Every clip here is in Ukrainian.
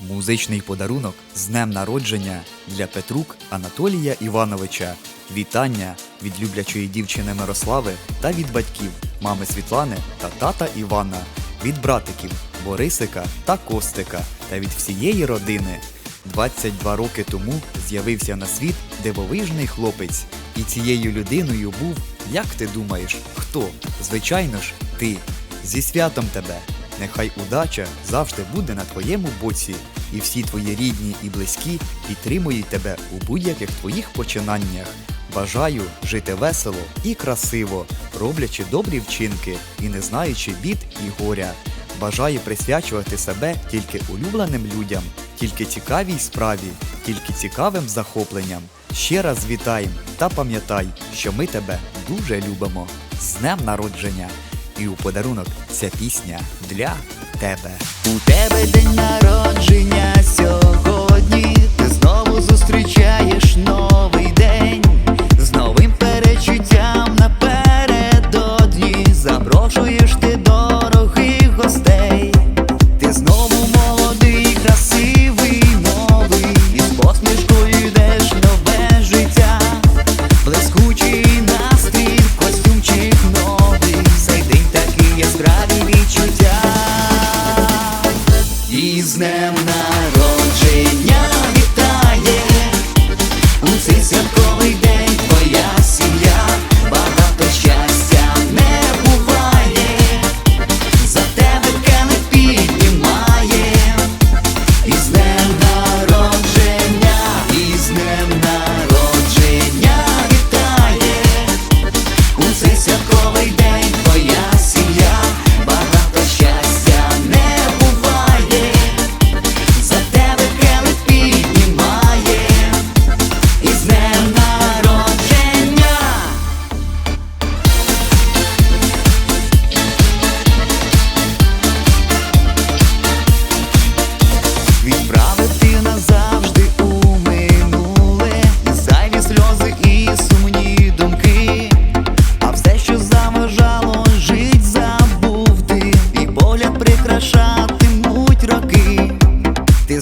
Музичний подарунок з днем народження для Петрук Анатолія Івановича. Вітання від люблячої дівчини Мирослави та від батьків мами Світлани та тата Івана, від братиків Борисика та Костика та від всієї родини. 22 роки тому з'явився на світ дивовижний хлопець, і цією людиною був, як ти думаєш, хто? Звичайно ж, ти. Зі святом тебе! Нехай удача завжди буде на твоєму боці, і всі твої рідні і близькі підтримують тебе у будь-яких твоїх починаннях. Бажаю жити весело і красиво, роблячи добрі вчинки і не знаючи бід і горя. Бажаю присвячувати себе тільки улюбленим людям, тільки цікавій справі, тільки цікавим захопленням. Ще раз вітаємо та пам'ятай, що ми тебе дуже любимо. З днем народження! І у подарунок ця пісня для тебе. У тебе день народження сьогодні. Ти знову зустрічаєш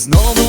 знову